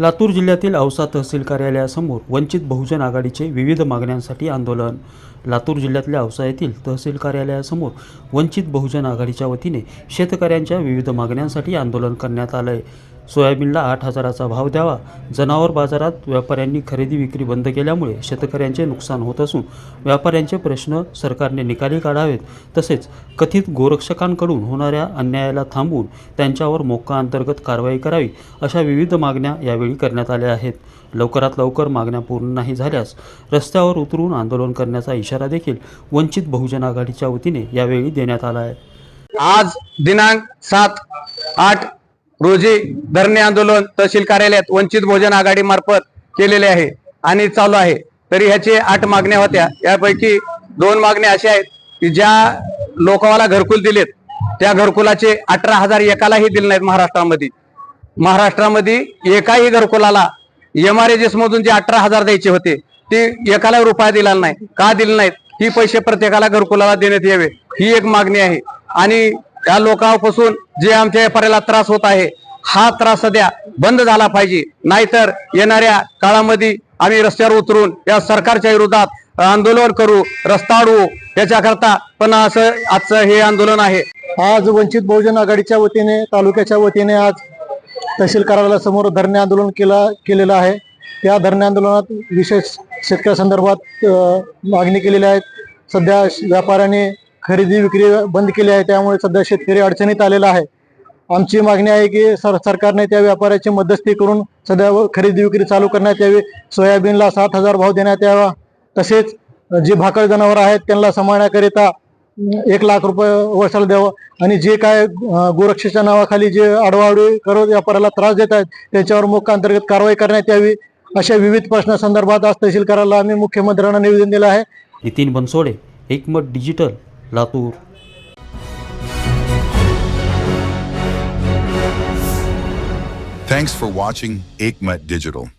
लातूर जिल्ह्यातील औसा तहसील कार्यालयासमोर वंचित बहुजन आघाडीचे विविध मागण्यांसाठी आंदोलन. लातूर जिल्ह्यातल्या औसा येथील तहसील कार्यालयासमोर वंचित बहुजन आघाडीच्या वतीने शेतकऱ्यांच्या विविध मागण्यांसाठी आंदोलन करण्यात आलं आहे सोयाबीनला आठ हजाराचा भाव द्यावा. जनावर बाजारात व्यापाऱ्यांनी खरेदी विक्री बंद केल्यामुळे शेतकऱ्यांचे नुकसान होत असून व्यापाऱ्यांचे प्रश्न सरकारने निकाली काढावेत. तसेच कथित गोरक्षकांकडून होणाऱ्या अन्यायाला थांबवून त्यांच्यावर मोक्का अंतर्गत कारवाई करावी अशा विविध मागण्या यावेळी करण्यात आल्या आहेत. लवकरात लवकर मागण्या पूर्ण नाही झाल्यास रस्त्यावर उतरून आंदोलन करण्याचा इशारा देखील वंचित बहुजन आघाडीच्या वतीने यावेळी देण्यात आला आहे. आज दिनांक सात आठ रोजी धरणे आंदोलन तहसील कार्यालयात वंचित बहुजन आघाडी मार्फत केलेले आहे आणि चालू आहे. तरी ह्याचे आठ मागण्या होत्या. यापैकी दोन मागण्या अशा आहेत की ज्या लोकावाला घरकुल दिलेत त्या घरकुलाचे अठरा हजार एकालाही दिले नाहीत महाराष्ट्रामध्ये. महाराष्ट्रामध्ये एकाही घरकुलाला एम आर एस मधून जे अठरा हजार द्यायचे होते ते एकाला रुपया दिला नाही. का दिले नाहीत? ही पैसे प्रत्येकाला घरकुलाला देण्यात यावे ही एक मागणी आहे. आणि त्या लोकांपासून जे आमच्या व्यापाऱ्याला त्रास होत आहे हा त्रास सध्या बंद झाला पाहिजे. नाहीतर येणाऱ्या काळामध्ये आम्ही रस्त्यावर उतरून या सरकारच्या विरोधात आंदोलन करू रस्ता अडवू याच्याकरता पण असं आजचं हे आंदोलन आहे. आज वंचित बहुजन आघाडीच्या वतीने तालुक्याच्या वतीने आज तहसील कार्यालयासमोर धरणे आंदोलन केला केलेलं आहे. त्या धरणे आंदोलनात विशेष शेतकऱ्यासंदर्भात मागणी केलेल्या आहेत सध्या व्यापाऱ्याने खरेदी विक्री बंद केली आहे त्यामुळे सध्या शेतकरी अडचणीत आलेला आहे. आमची मागणी आहे की सर सरकारने त्या व्यापाऱ्याची मध्यस्थी करून सध्या खरेदी विक्री चालू करण्यात यावी. सोयाबीनला सात हजार भाव देण्यात यावा. तसेच जे भाकड जनावर आहेत त्यांना सांभाळण्याकरिता एक लाख रुपये वर्षाला द्यावं. आणि जे काय गोरक्षेच्या नावाखाली जे आडवाआडवी करत व्यापाऱ्याला त्रास देत आहेत त्यांच्यावर मुख्य अंतर्गत कारवाई करण्यात यावी. अशा विविध प्रश्नासंदर्भात आज तहसील करायला आम्ही मुख्यमंत्र्यांना निवेदन दिलं आहे. Nitin Bansode Ekmat digital. Latur Thanks for watching Aikmat Digital.